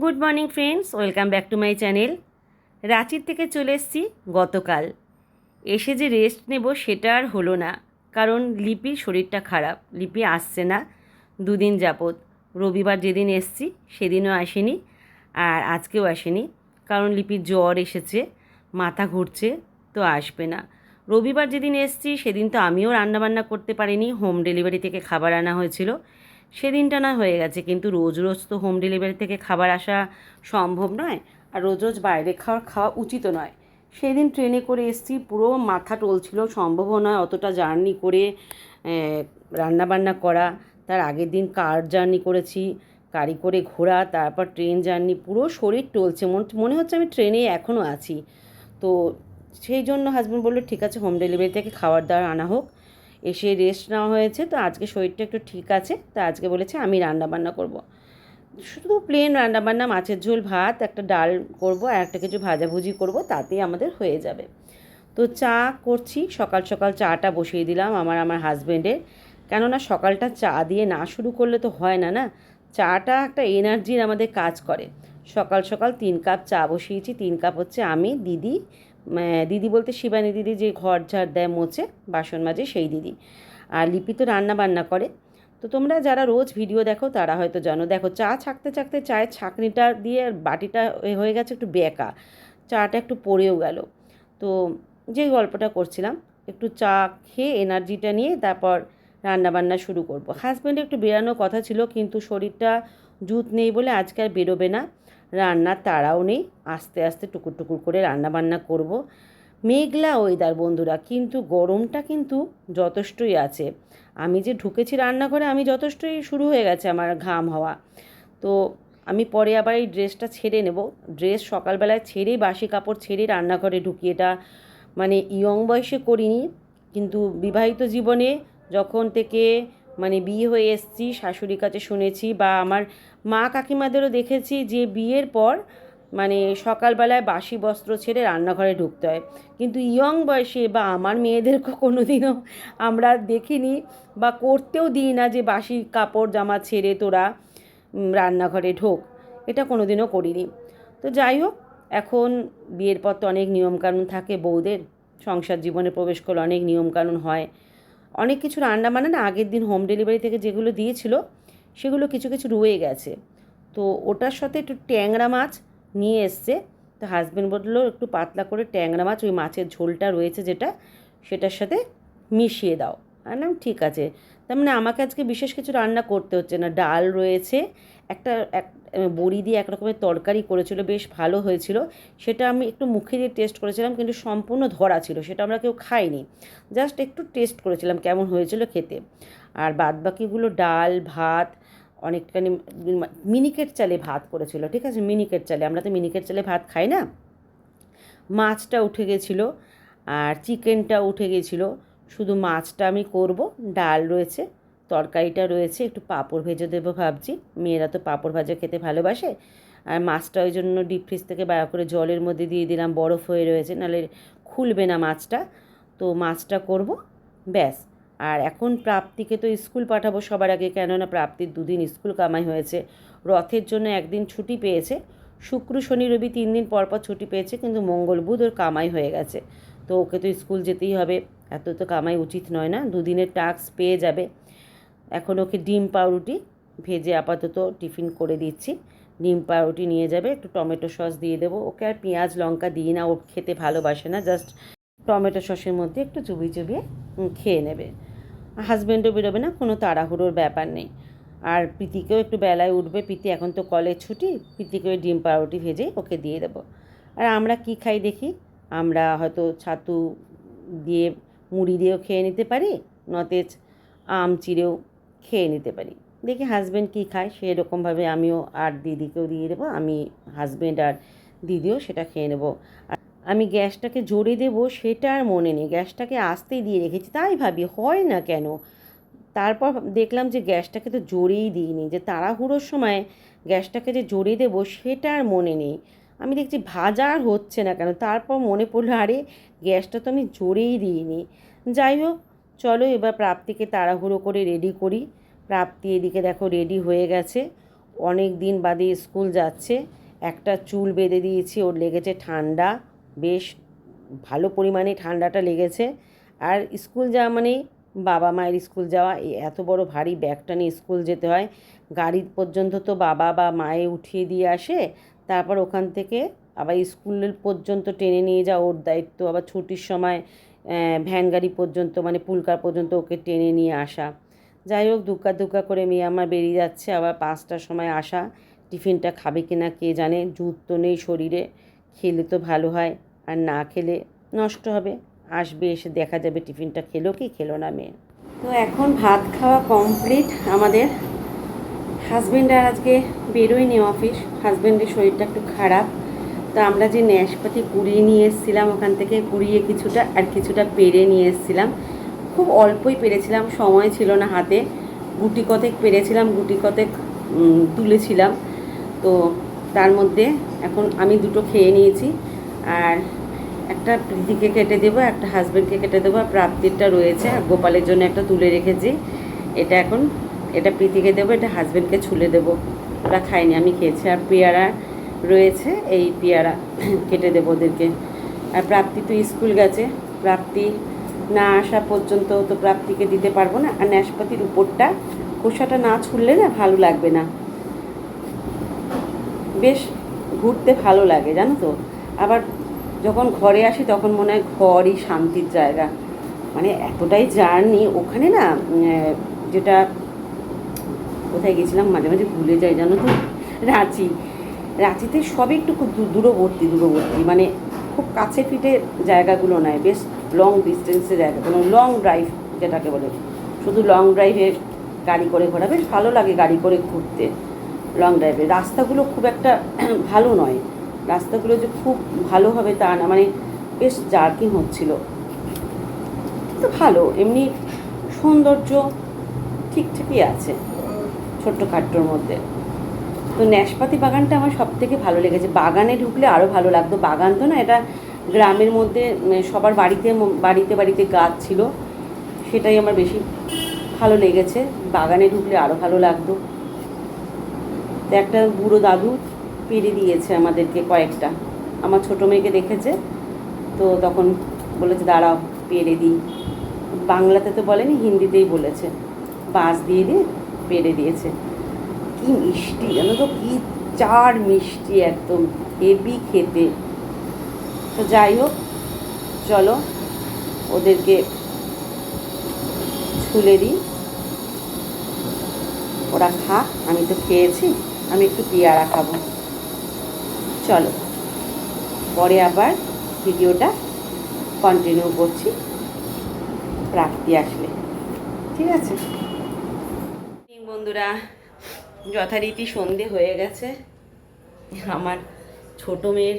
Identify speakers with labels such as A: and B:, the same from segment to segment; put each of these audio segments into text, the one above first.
A: Good morning friends welcome back to my channel রাঁচির থেকে চলে এসেছি গতকাল। এসে যে রেস্ট নেব সেটা আর হলো না। কারণ লিপির শরীরটা খারাপ। লিপি আসছে না। দুদিন যাবত রবিবার যেদিন এসছি, সেদিনও আসেনি। আর আজকেও আসেনি। কারণ লিপির জ্বর এসেছে। মাথা ঘুরছে, তো আসবে না। রবিবার যেদিন এসছি, সেদিন তো আমিও রান্নাবান্না করতে পারিনি। হোম ডেলিভারি থেকে খাবার আনা হয়েছিল। সেদিনটা না হয়ে গেছে, কিন্তু রোজ রোজ তো হোম ডেলিভারি থেকে খাবার আসা সম্ভব নয় আর রোজ রোজ বাইরে খাওয়ার খাওয়া উচিত নয়। সেদিন ট্রেনে করে এসছি, পুরো মাথা টলছিল সম্ভবও নয় অতটা জার্নি করে রান্নাবান্না করা। তার আগের দিন কার জার্নি করেছি, গাড়ি করে ঘোরা, তারপর ট্রেন জার্নি পুরো শরীর টলছে। মনে হচ্ছে আমি ট্রেনে এখনও আছি। তো সেই জন্য হাজব্যান্ড বলল, ঠিক আছে হোম ডেলিভারি থেকে খাবার দাবার আনা হোক। এসে রেস্ট নেওয়া হয়েছে। তো আজকে শরীরটা একটু ঠিক আছে। তো আজকে বলেছে আমি রান্নাবান্না করব। শুধু প্লেন রান্নাবান্না, মাছের ঝোল, ভাত, একটা ডাল করব আর একটা কিছু ভাজাভুজি করব, তাতেই আমাদের হয়ে যাবে। তো চা করছি। সকাল সকাল চাটা বসিয়ে দিলাম আমার আমার হাজব্যান্ডের কেননা সকালটা চা দিয়ে না শুরু করলে তো হয় না না? চাটা একটা এনার্জির আমাদের কাজ করে। সকাল সকাল তিন কাপ চা বসিয়েছি। তিন কাপ হচ্ছে আমি, দিদি দিদি বলতে শিবানী দিদি যে ঘর ঝাড় দেয়, মোছে, বাসন মাজে সেই দিদি। আর লিপি তো রান্না বান্না করে। তো তোমরা যারা রোজ ভিডিও দেখো, তারা হয়তো জানো। দেখো, চা ছাকতে ছাকতে চায়ের ছাঁকনিটা দিয়ে আর বাটিটা হয়ে গেছে একটু বেঁকা। চাটা একটু পড়েও গেল। তো যে গল্পটা করছিলাম, একটু চা খেয়ে এনার্জিটা নিয়ে তারপর রান্নাবান্না শুরু করব। হাজব্যান্ডে একটু বেরানোর কথা ছিল, কিন্তু শরীরটা জুত নেই বলে আজকে আর বেরোবে না। রান্নার তাড়াও নেই, আস্তে আস্তে টুকুর টুকুর করে রান্না বান্না করব। মেঘলা ওয়েদার বন্ধুরা, কিন্তু গরমটা কিন্তু যথেষ্টই আছে। আমি যে ঢুকেছি রান্নাঘরে, আমি যথেষ্টই শুরু হয়ে গেছে আমার ঘাম হওয়া। তো আমি পরে আবার এই ড্রেসটা ছেড়ে নেব। ড্রেস সকালবেলায় ছেড়েই, বাসি কাপড় ছেড়ে রান্নাঘরে ঢুকি এটা মানে ইয়ং বয়সে করিনি। কিন্তু বিবাহিত জীবনে যখন থেকে মানে বিয়ে হয়ে এসছি, শাশুড়ির কাছে শুনেছি বা আমার মা কাকিমাদেরও দেখেছি যে বিয়ের পর মানে সকালবেলায় বাসি বস্ত্র ছেড়ে রান্নাঘরে ঢুকতে হয়। কিন্তু ইয়ং বয়সে বা আমার মেয়েদেরকে কোনো দিনও আমরা দেখিনি বা করতেও দিই না যে বাসি কাপড় জামা ছেড়ে তোরা রান্নাঘরে ঢোক। এটা কোনো দিনও করিনি। তো যাই হোক, এখন বিয়ের পর তো অনেক নিয়মকানুন থাকে বউদের। সংসার জীবনে প্রবেশ করলে অনেক নিয়মকানুন হয়। অনেক কিছু রান্না বান্না না আগের দিন হোম ডেলিভারি থেকে যেগুলো দিয়েছিল সেগুলো কিছু কিছু রয়ে গেছে। তো ওটার সাথে একটু ট্যাংরা মাছ নিয়ে এসছে। তো হাজব্যান্ড বলল, একটু পাতলা করে ট্যাংরা মাছ, ওই মাছের ঝোলটা রয়েছে যেটা, সেটার সাথে মিশিয়ে দাও। আর নাম ঠিক আছে। তার মানে আমাকে আজকে বিশেষ কিছু রান্না করতে হচ্ছে না। ডাল রয়েছে, একটা, এক বড়ি দিয়ে এক রকমের তরকারি করেছিল, বেশ ভালো হয়েছিল। সেটা আমি একটু মুখে দিয়ে টেস্ট করেছিলাম, কিন্তু সম্পূর্ণ ধরা ছিল, সেটা আমরা কেউ খাইনি। জাস্ট একটু টেস্ট করেছিলাম, কেমন হয়েছিল খেতে। আর বাদ বাকিগুলো ডাল, ভাত অনেকখানি মিনিকেট চালে ভাত করেছিল, ঠিক আছে? মিনিকেট চালে, আমরা তো মিনিকেট চালে ভাত খাই না? মাছটা উঠে গেছিল আর চিকেনটা উঠে গেছিল। শুধু মাছটা আমি করব, ডাল রয়েছে, তরকারিটা রয়েছে, একটু পাঁপড় ভেজে দেবো ভাবছি। মেয়েরা তো পাঁপড় ভাজা খেতে ভালোবাসে। আর মাছটা ওই জন্য ডিপ ফ্রিজ থেকে বার করে জলের মধ্যে দিয়ে দিলাম, বরফ হয়ে রয়েছে, নাহলে খুলবে না মাছটা। তো মাছটা করব, ব্যাস। আর এখন প্রাপ্তিকে তো স্কুল পাঠাবো সবার আগে, কেননা প্রাপ্তির দুদিন স্কুল কামাই হয়েছে। রথের জন্য একদিন ছুটি পেয়েছে। শুক্র, শনি, রবি তিন দিন পর পর ছুটি পেয়েছে, কিন্তু মঙ্গল, বুধ ওর কামাই হয়ে গেছে। তো ওকে তো স্কুল যেতেই হবে। এত তো কামাই উচিত নয় না, দুদিনের টাস্ক পেয়ে যাবে। এখন ওকে ডিম, পাউরুটি ভেজে আপাতত টিফিন করে দিচ্ছি। ডিম, পাউরুটি নিয়ে যাবে, একটু টমেটো সস দিয়ে দেবো। ওকে আর পেঁয়াজ, লঙ্কা দিই না, ও খেতে ভালোবাসে না, জাস্ট টমেটো সসের মধ্যে একটু চুবিয়ে চুবিয়ে খেয়ে নেবে। হাজব্যান্ডও বেরোবে না, কোনো তাড়াহুড়োর ব্যাপার নেই। আর প্রীতিকেও একটু বেলায় উঠবে, প্রীতি এখন তো কলেজ ছুটি প্রীতিকে ওই ডিম পাউরুটি ভেজে ওকে দিয়ে দেবো। আর আমরা কি খাই দেখি? আমরা হয়তো ছাতু দিয়ে মুড়ি দিয়েও খেয়ে নিতে পারি, নতেজ আম চিড়েও খেয়ে নিতে পারি। দেখি হাজব্যান্ড কী খায় সেরকমভাবে আমিও আর দিদিকেও দিয়ে দেবো, আমি হাজব্যান্ড আর দিদিও সেটা খেয়ে নেব। আমি গ্যাসটাকে জোরে দেবো, সেটা আর মনে নেই। গ্যাসটাকে আসতেই দিয়ে রেখেছি, তাই ভাবি, হয় না কেন? তারপর দেখলাম যে গ্যাসটাকে তো জোরেই দিইনি, যে তাড়াহুড়োর সময় গ্যাসটাকে যে জোরে দেবো, সেটা আর মনে নেই। আমি দেখছি ভাজা আর হচ্ছে না কেন, তারপর মনে পড়ল, আরে গ্যাসটা তো আমি জোরেই দিইনি। যাই হোক, চলো এবার প্রাপ্তিকে তাড়াহুড়ো করে রেডি করি। প্রাপ্তি এদিকে দেখো রেডি হয়ে গেছে। অনেক দিন বাদে স্কুল যাচ্ছে, একটা চুল বেঁধে দিয়েছি, ওর লেগেছে ঠান্ডা। বেশ ভালো পরিমাণে ঠান্ডাটা লেগেছে। আর স্কুল যাওয়া মানে বাবা মায়ের স্কুল যাওয়া, এই এত বড় ভারী ব্যাগটা নিয়ে স্কুল যেতে হয়। গাড়ি পর্যন্ত তো বাবা বা মায়ে উঠিয়ে দিয়ে আসে, তারপর ওখান থেকে আবার স্কুলের পর্যন্ত টেনে নিয়ে যাওয়া ওর দায়িত্ব। আবার ছুটির সময় ভ্যান গাড়ি পর্যন্ত মানে পুলকার পর্যন্ত ওকে টেনে নিয়ে আসা। যাই হোক দুক্কা দুক্কা করে মেয়ে আমার বেরিয়ে যাচ্ছে। আবার পাঁচটার সময় আসা। টিফিনটা খাবে কিনা কে জানে? জুত তো নেই শরীরে, খেলে তো ভালো হয়। আর না খেলে নষ্ট হবে। আসবে এসে দেখা যাবে টিফিনটা খেলো কি খেলো না মেয়ে। তো এখন ভাত খাওয়া কমপ্লিট আমাদের হাজব্যান্ড আর আজকে বেরোয়নি অফিস হাজব্যান্ডের শরীরটা একটু খারাপ। তো আমরা যে ন্যাশপাতি কুড়িয়ে নিয়ে এসেছিলাম ওখান থেকে কুড়িয়ে কিছুটা আর কিছুটা পেরে নিয়ে এসেছিলাম। খুব অল্পই পেরেছিলাম, সময় ছিল না হাতে। গুটি কতেক পেরেছিলাম, গুটি কতেক তুলেছিলাম। তো তার মধ্যে এখন আমি দুটো খেয়ে নিয়েছি। আর একটা প্রীতিকে কেটে দেবো, একটা হাজব্যান্ডকে কেটে দেবো, আর প্রাপ্তিরটা রয়েছে, আর গোপালের জন্য একটা তুলে রেখেছি। এটা এখন, এটা প্রীতিকে দেবো, এটা হাজব্যান্ডকে ছুলে দেবো। ওরা খায়নি, আমি খেয়েছি। আর পেয়ারা রয়েছে, এই পেয়ারা কেটে দেবো ওদেরকে। আর প্রাপ্তি তো স্কুল গেছে। প্রাপ্তি না আসা পর্যন্ত তো প্রাপ্তিকে দিতে পারব না। আর নাশপাতির উপরটা, খোসাটা না ছুললে না ভালো লাগবে না। বেশ ঘুরতে ভালো লাগে, জানো তো? আবার যখন ঘরে আসি তখন মনে হয় ঘরই শান্তির জায়গা। মানে এতটাই জার্নি, ওখানে না যেটা কোথায় গেছিলাম, মাঝে মাঝে ভুলে যাই, জানো তো? রাঁচি। রাঁচিতে সবই একটু খুব দূরবর্তী দূরবর্তী। মানে খুব কাছে ফিটে জায়গাগুলো নয়, বেশ লং ডিস্টেন্সের জায়গাগুলো লং ড্রাইভ যেটাকে বলে, শুধু লং ড্রাইভে গাড়ি করে ঘোরা। বেশ ভালো লাগে গাড়ি করে ঘুরতে লং ড্রাইভে রাস্তাগুলো খুব একটা ভালো নয়। রাস্তাগুলো যে খুব ভালো হবে তা না মানে বেশ জার্কিং হচ্ছিল। তো ভালো, এমনি সৌন্দর্য ঠিকঠাকই আছে ছোট্ট খাট্টোর মধ্যে। তো ন্যাশপাতি বাগানটা আমার সব থেকে ভালো লেগেছে। বাগানে ঢুকলে আরও ভালো লাগতো। বাগান তো না, এটা গ্রামের মধ্যে সবার বাড়িতে বাড়িতে বাড়িতে গাছ ছিল, সেটাই আমার বেশি ভালো লেগেছে। বাগানে ঢুকলে আরও ভালো লাগতো। তো একটা বুড়ো দাদু পেরে দিয়েছে আমাদেরকে কয়েকটা। আমার ছোটো মেয়েকে দেখেছে, তো তখন বলেছে, দাঁড়াও পেরে দিই। বাংলাতে তো বলেনি, হিন্দিতেই বলেছে। বাস দিয়ে দিয়ে পেরে দিয়েছে। কি মিষ্টি, জানো তো, কি চার মিষ্টি একদম হেভি খেতে। তো যাই হোক, চলো, ওদেরকে ছুলে দিই। ওরা খা, আমি তো খেয়েছি, আমি একটু পেয়ারা খাব। চলো। পরে আবার ভিডিওটা কন্টিনিউ করছি। প্রাপ্তি আসলে। ঠিক আছে? বন্ধুরা, যথারীতি সন্ধে হয়ে গেছে। আমার ছোট মেয়ের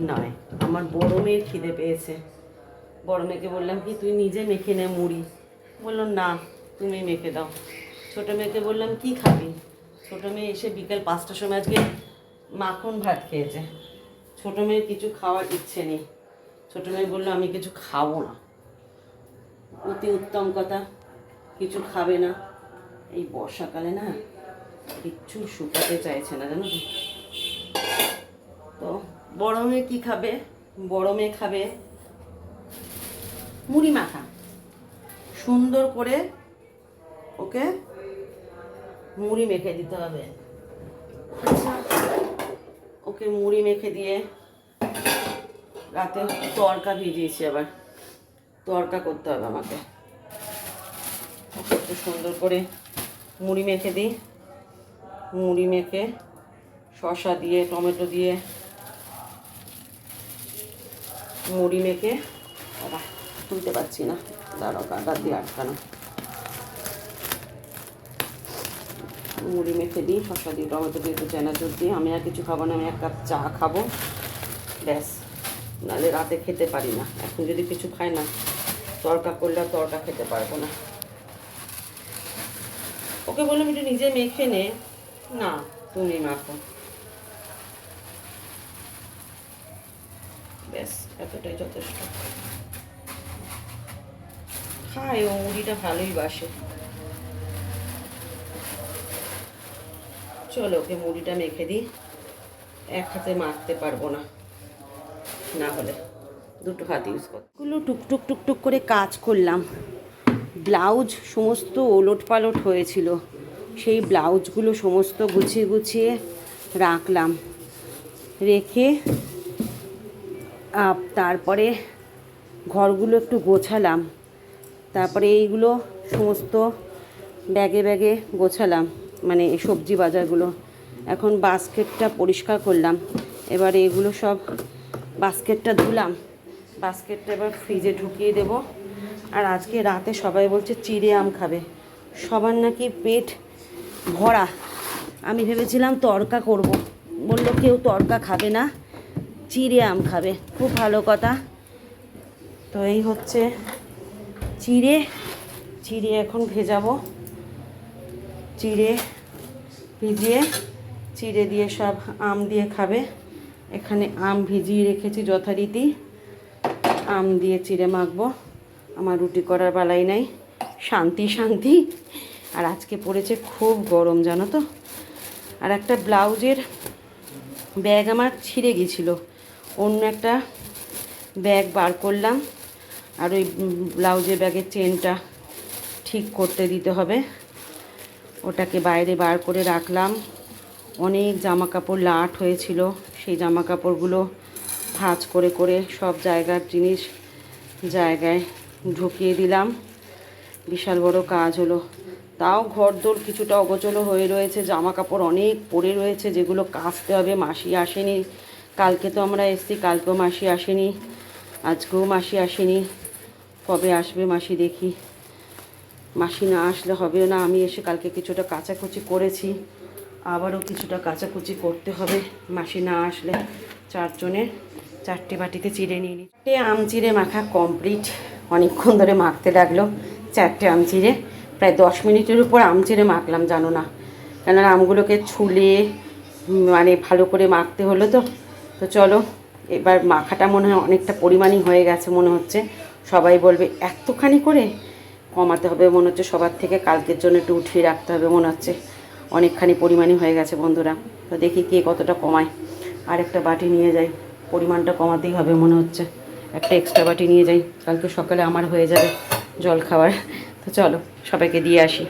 A: নয়, আমার বড় মেয়ের খিদে পেয়েছে। বড় মেয়েকে বললাম কি, তুই নিজে মেখে নে মুড়ি। বলল, না, তুমি মেখে দাও। ছোট মেয়েকে বললাম, কি খাবি? ছোট মেয়ে এসে বিকেল পাঁচটার সময় আজকে মাখন ভাত খেয়েছে। ছোট মেয়ের কিছু খাওয়ার ইচ্ছে নেই। ছোট মেয়ে বলল, আমি কিছু খাব না। অতি উত্তম কথা, কিছু খাবে না। এই বর্ষাকালে না, কিচ্ছু শুকাতে চাইছে না, জানো তো। বড় মেয়ে কী খাবে? বড় মেয়ে খাবে মুড়ি মাখা। সুন্দর করে ওকে মুড়ি মেখে দিতে হবে। ওকে মুড়ি মেখে দিয়ে রাতে তরকা ভিজিয়েছি আবার। তরকা করতে হবে আমাকে। একটু সুন্দর করে মুড়ি মেখে দিই। মুড়ি মেখে শসা দিয়ে, টমেটো দিয়ে মুড়ি মেখে তুলতে পারছি না। দাঁড়াও, কাঁটা দিয়ে আটকানো। মুড়ি মেখে দিই, শসা দিয়ে, টমেটো দিয়ে, একটু চানাচুর দিই আমি আর কিছু খাব না, আমি এক কাপ চা খাব। ব্যাস। নাহলে রাতে খেতে পারি না। এখন যদি কিছু খাই না, তরকা করলে তরকা খেতে পারব না। ওকে বললাম একটু নিজে মেখে নে। না, তুমি মাখো। ব্যাস, এতটাই যথেষ্ট। খায় ও, মুড়িটা ভালোই বাসে। চলো, ওকে মুড়িটা মেখে দিই। এক হাতে মারতে পারব না না হলে। দুটো হাত ইউজ কর। গুলো টুকটুক টুকটুক করে কাজ করলাম। ব্লাউজ সমস্ত ওলট পালট হয়েছিল। সেই ব্লাউজগুলো সমস্ত গুছিয়ে গুছিয়ে রাখলাম। রেখে তারপরে ঘরগুলো একটু গোছালাম। তারপরে এইগুলো সমস্ত ব্যাগে ব্যাগে গোছালাম। মানে সবজি বাজারগুলো। এখন বাস্কেটটা পরিষ্কার করলাম। এবার এগুলো সব বাস্কেটটা ধুলাম। বাস্কেটটা এবার ফ্রিজে ঢুকিয়ে দেব। আর আজকে রাতে সবাই বলছে চিড়ে আম খাবে। সবার নাকি পেট ভরা। আমি ভেবেছিলাম তরকা করব। বলল কেউ তরকা খাবে না, চিড়ে আম খাবে। খুব ভালো কথা। তো এই হচ্ছে চিড়ে। চিড়ে এখন ভেজাবো। চিড়ে ভিজিয়ে, চিড়ে দিয়ে সব আম দিয়ে খাবে। এখানে আম ভিজিয়ে রেখেছি যথারীতি। আম দিয়ে চিড়ে মাখবো। আমার রুটি করার বেলায় নাই। শান্তি শান্তি। আর আজকে পড়েছে খুব গরম, জানো তো? আর একটা ব্লাউজের ব্যাগ আমার ছিঁড়ে গেছিল। অন্য একটা ব্যাগ বার করলাম। আর ওই ব্লাউজের ব্যাগের চেনটা ঠিক করতে দিতে হবে। ওটাকে বাইরে বার করে রাখলাম। অনেক জামা কাপড় লাট হয়েছিল। সেই জামা কাপড়গুলো ভাঁজ করে করে সব জায়গার জিনিস জায়গায় ঢুকিয়ে দিলাম। বিশাল বড় কাজ হলো। তাও ঘরদোর কিছুটা অগোচলো হয়ে রয়েছে। জামা কাপড় অনেক পড়ে রয়েছে, যেগুলো কাচতে হবে। মাসি আসেনি। কালকে তো আমরা এসছি, কালকেও মাসি আসেনি। আজকেও মাসি আসেনি। কবে আসবে মাসি দেখি। মাসি না আসলে হবে না। আমি এসে কালকে কিছুটা কাচাকুচি করেছি। আবারও কিছুটা কাচাকুচি করতে হবে। মাসি না আসলে চারজনের চারটে বাটিতে চিড়ে নিয়ে নিই। চারটে আম চিড়ে মাখা কমপ্লিট অনেকক্ষণ ধরে মাখতে লাগল চারটে আম চিড়ে প্রায় দশ মিনিটের উপর আম চিড়ে মাখলাম, জানো না। কেননা আমগুলোকে ছুলে মানে ভালো করে মাখতে হলো তো। তো চলো, এবার মাখাটা মনে হয় অনেকটা পরিমাণই হয়ে গেছে মনে হচ্ছে। সবাই বলবে, এতখানি করে? কমাতে হবে, মনে হচ্ছে সবার থেকে কালকের জন্য একটু উঠিয়ে রাখতে হবে, মনে হচ্ছে অনেকখানি পরিমাণই হয়ে গেছে বন্ধুরা। তো দেখি কে কতটা কমায়। আর একটা বাটি নিয়ে যাই, পরিমাণটা কমাতেই হবে মনে হচ্ছে। একটা এক্সট্রা বাটি নিয়ে যাই, কালকে সকালে আমার হয়ে যাবে জল খাবার তো চলো, সবাইকে দিয়ে আসি।